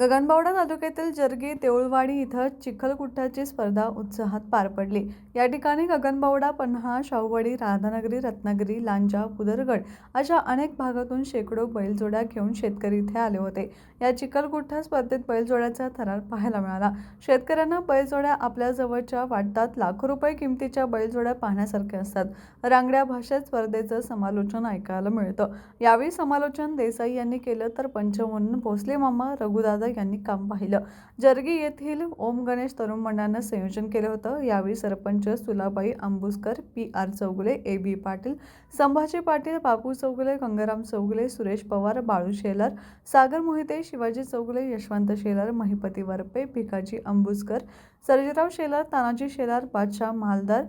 गगनबावडा तालुक्यातील जरगी देऊळवाडी इथं चिखलकुट्ठाची स्पर्धा उत्साहात पार पडली. या ठिकाणी गगनबावडा पन्हाळा शाहूवाडी राधानगरी रत्नागिरी लांजा पुदरगड अशा अनेक भागातून शेकडो बैलजोड्या घेऊन शेतकरी इथे आले होते. या चिखलगुट्टा स्पर्धेत बैलजोड्याचा थरार पाहायला मिळाला. शेतकऱ्यांना बैलजोड्या आपल्या जवळच्या वाटतात. लाखो रुपये किमतीच्या बैलजोड्या पाहण्यासारख्या असतात. रांगड्या भाषेत स्पर्धेचं समालोचन ऐकायला मिळतं. यावेळी समालोचन देसाई यांनी केलं तर पंचमोहन भोसले मामा रघुदादा यांनी काम पाहिलं. जरगी येथील ओम गणेश तरुण मंडळानं संयोजन केलं होतं. यावेळी sarpanch Sulabai Ambuskar P R Chougule A B Patil Sambhaji Patil Bapu Chougule Gangaram Chougule Suresh Pawar Balu Shelar Sagar Mohite Shivaji Chougule Yashwant Shelar Mahipati Varpe Bhikaji Ambuskar Sarjerao Shelar Tanaji Shelar Badshah Maldar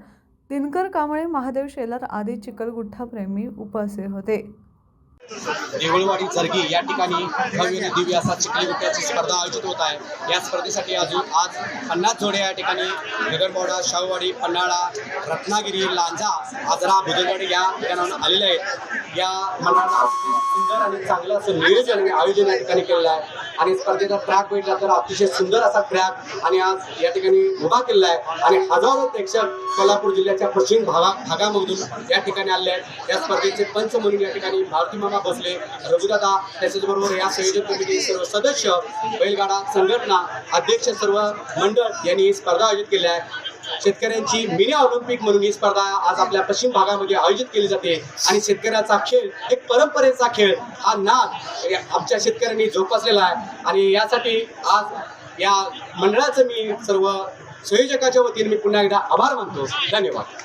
Dinkar Kamble Mahadev Shelar आदी चिखलगुट्ठा प्रेमी उपस्थित होते. देवळवाडी जरगी या ठिकाणी भव्य आणि दिव्य असा चिखली गुट्ट्याची स्पर्धा आयोजित होत आहे. या स्पर्धेसाठी अजून आज पन्नास जोड्या या ठिकाणी गगनबावडा शाहूवाडी पन्हाळा रत्नागिरी लांजा आजरा बुधनवाडी या ठिकाणाहून आलेले आहेत. या मनाला सुंदर आणि चांगलं असं नियोजन आणि आयोजन या ठिकाणी केलेलं आहे. आणि स्पर्धेचा ट्रॅक बघितला तर अतिशय सुंदर असा ट्रॅक आणि आज या ठिकाणी उभा केलेला आहे. आणि हजारो प्रेक्षक कोल्हापूर जिल्ह्याच्या पश्चिम भागा भागामधून या ठिकाणी आले आहेत. या स्पर्धेचे पंच म्हणून या ठिकाणी भारती मामा बसले. रघुदादा त्याच्याचबरोबर या संयोजन कमिटी सर्व सदस्य बैलगाडा संघटना अध्यक्ष सर्व मंडळ यांनी ही स्पर्धा आयोजित केली आहे. शेतकऱ्यांची मिनी ऑलिम्पिक म्हणून ही स्पर्धा आज आपल्या पश्चिम भागामध्ये आयोजित केली जाते. आणि शेतकऱ्याचा खेळ एक परंपरेचा खेळ हा नाद आमच्या शेतकऱ्यांनी जोपासलेला आहे. आणि यासाठी आज या मंडळाचं मी सर्व संयोजकाच्या वतीने मी पुन्हा एकदा आभार मानतो. धन्यवाद.